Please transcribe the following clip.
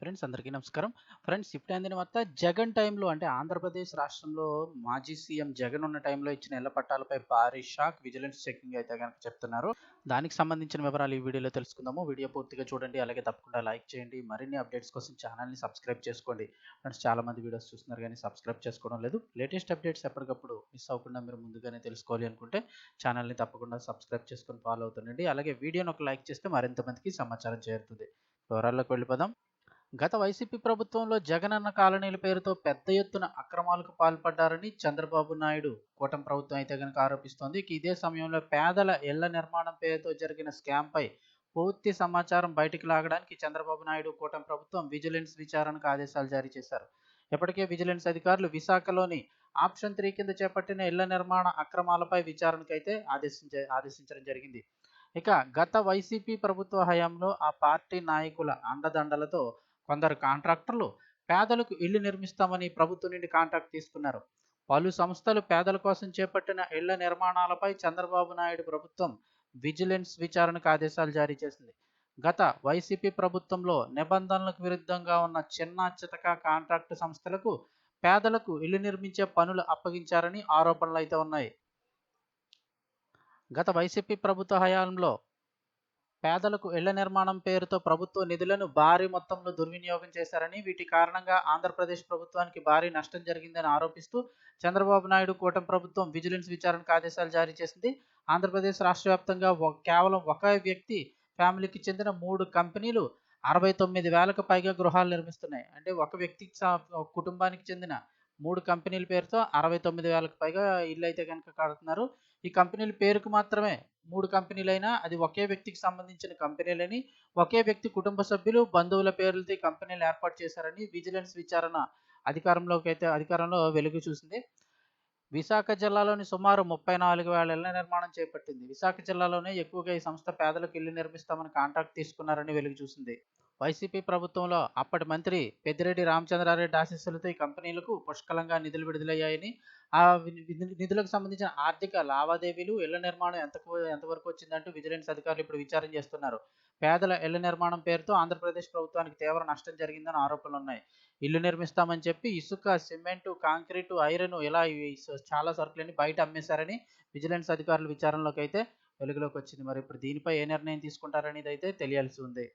Friends అందరికీ నమస్కారం. Friends ఇప్పుడు అందిన వార్త జగన్ టైంలో అంటే ఆంధ్రప్రదేశ్ రాష్ట్రంలో మాజీ సీఎం జగన్ ఉన్న టైంలో ఇచ్చిన ఇళ్ళ పట్టాలపై భారీ షాక్ విజిలెన్స్ చెకింగ్ అయితే కనుక చెప్తున్నారు. దానికి సంబంధించిన వివరాలు ఈ వీడియోలో తెలుసుకుందాము. వీడియో పూర్తిగా చూడండి. అలాగే తప్పకుండా లైక్ చేయండి. మరిన్ని అప్డేట్స్ కోసం ఛానల్ని సబ్స్క్రైబ్ చేసుకోండి. ఫ్రెండ్స్ చాలా మంది వీడియోస్ చూస్తున్నారు కానీ సబ్స్క్రైబ్ చేసుకోవడం లేదు. లేటెస్ట్ అప్డేట్స్ ఎప్పటికప్పుడు మిస్ అవ్వకుండా మీరు ముందుగానే తెలుసుకోవాలి అనుకుంటే ఛానల్ని తప్పకుండా సబ్స్క్రైబ్ చేసుకొని ఫాలో అవుతుండండి. అలాగే వీడియోని ఒక లైక్ చేస్తే మరింత మందికి సమాచారం చేరుతుంది. వివరాల్లోకి వెళ్ళిపోదాం. గత వైసీపీ ప్రభుత్వంలో జగనన్న కాలనీల పేరుతో పెద్ద ఎత్తున అక్రమాలకు పాల్పడ్డారని చంద్రబాబు నాయుడు కూటమి ప్రభుత్వం అయితే కనుక ఆరోపిస్తోంది. ఇదే సమయంలో పేదల ఇళ్ళ నిర్మాణం పేరుతో జరిగిన స్కామ్పై పూర్తి సమాచారం బయటికి లాగడానికి చంద్రబాబు నాయుడు కూటమి ప్రభుత్వం విజిలెన్స్ విచారణకు ఆదేశాలు జారీ చేశారు. ఇప్పటికే విజిలెన్స్ అధికారులు విశాఖలోని ఆప్షన్ త్రీ కింద చేపట్టిన ఇళ్ళ నిర్మాణ అక్రమాలపై విచారణకైతే ఆదేశించ ఆదేశించడం జరిగింది. ఇక గత వైసీపీ ప్రభుత్వ హయాంలో ఆ పార్టీ నాయకుల అండదండలతో కొందరు కాంట్రాక్టర్లు పేదలకు ఇళ్ళు నిర్మిస్తామని ప్రభుత్వం నుండి కాంట్రాక్ట్ తీసుకున్నారు. పలు సంస్థలు పేదల కోసం చేపట్టిన ఇళ్ళ నిర్మాణాలపై చంద్రబాబు నాయుడు ప్రభుత్వం విజిలెన్స్ విచారణకు ఆదేశాలు జారీ చేసింది. గత వైసీపీ ప్రభుత్వంలో నిబంధనలకు విరుద్ధంగా ఉన్న చిన్న చితక కాంట్రాక్టు సంస్థలకు పేదలకు ఇల్లు నిర్మించే పనులు అప్పగించారని ఆరోపణలు అయితే ఉన్నాయి. గత వైసీపీ ప్రభుత్వ హయాంలో పేదలకు ఇళ్ళ నిర్మాణం పేరుతో ప్రభుత్వ నిధులను భారీ మొత్తంలో దుర్వినియోగం చేశారని వీటి కారణంగా ఆంధ్రప్రదేశ్ ప్రభుత్వానికి భారీ నష్టం జరిగిందని ఆరోపిస్తూ చంద్రబాబు నాయుడు కూటమి ప్రభుత్వం విజిలెన్స్ విచారణకు ఆదేశాలు జారీ చేసింది. ఆంధ్రప్రదేశ్ రాష్ట్ర వ్యాప్తంగా కేవలం ఒక వ్యక్తి ఫ్యామిలీకి చెందిన మూడు కంపెనీలు అరవై తొమ్మిది వేలకు పైగా గృహాలు నిర్మిస్తున్నాయి. అంటే ఒక వ్యక్తికి కుటుంబానికి చెందిన మూడు కంపెనీల పేరుతో అరవై తొమ్మిది వేలకు పైగా ఇల్లు అయితే కనుక కడుతున్నారు. ఈ కంపెనీల పేరుకు మాత్రమే మూడు కంపెనీలైనా అది ఒకే వ్యక్తికి సంబంధించిన కంపెనీలని ఒకే వ్యక్తి కుటుంబ సభ్యులు బంధువుల పేర్లతో కంపెనీలు ఏర్పాటు చేశారని విజిలెన్స్ విచారణ అధికారంలోకి అయితే అధికారంలో వెలుగు చూసింది. విశాఖ జిల్లాలోని సుమారు ముప్పై నాలుగు వేల ఇళ్ళ నిర్మాణం చేపట్టింది. విశాఖ జిల్లాలోనే ఎక్కువగా ఈ సంస్థ పేదలకు ఇల్లు నిర్మిస్తామని కాంట్రాక్ట్ తీసుకున్నారని వెలుగు చూసింది. వైసీపీ ప్రభుత్వంలో అప్పటి మంత్రి పెద్దిరెడ్డి రామచంద్రారెడ్డి ఆశీస్సులతో ఈ కంపెనీలకు పుష్కలంగా నిధులు విడుదలయ్యాయని ఆ నిధులకు సంబంధించిన ఆర్థిక లావాదేవీలు ఇళ్ళ నిర్మాణం ఎంత ఎంతవరకు వచ్చిందంటూ విజిలెన్స్ అధికారులు ఇప్పుడు విచారణ చేస్తున్నారు. పేదల ఇళ్ళ నిర్మాణం పేరుతో ఆంధ్రప్రదేశ్ ప్రభుత్వానికి తీవ్ర నష్టం జరిగిందని ఆరోపణలు ఉన్నాయి. ఇల్లు నిర్మిస్తామని చెప్పి ఇసుక సిమెంటు కాంక్రీటు ఐరన్ ఇలా చాలా సరుకులని బయట అమ్మేశారని విజిలెన్స్ అధికారులు విచారణలోకి అయితే వెలుగులోకి వచ్చింది. మరి ఇప్పుడు దీనిపై ఏ నిర్ణయం తీసుకుంటారనేది అయితే తెలియాల్సి ఉంది.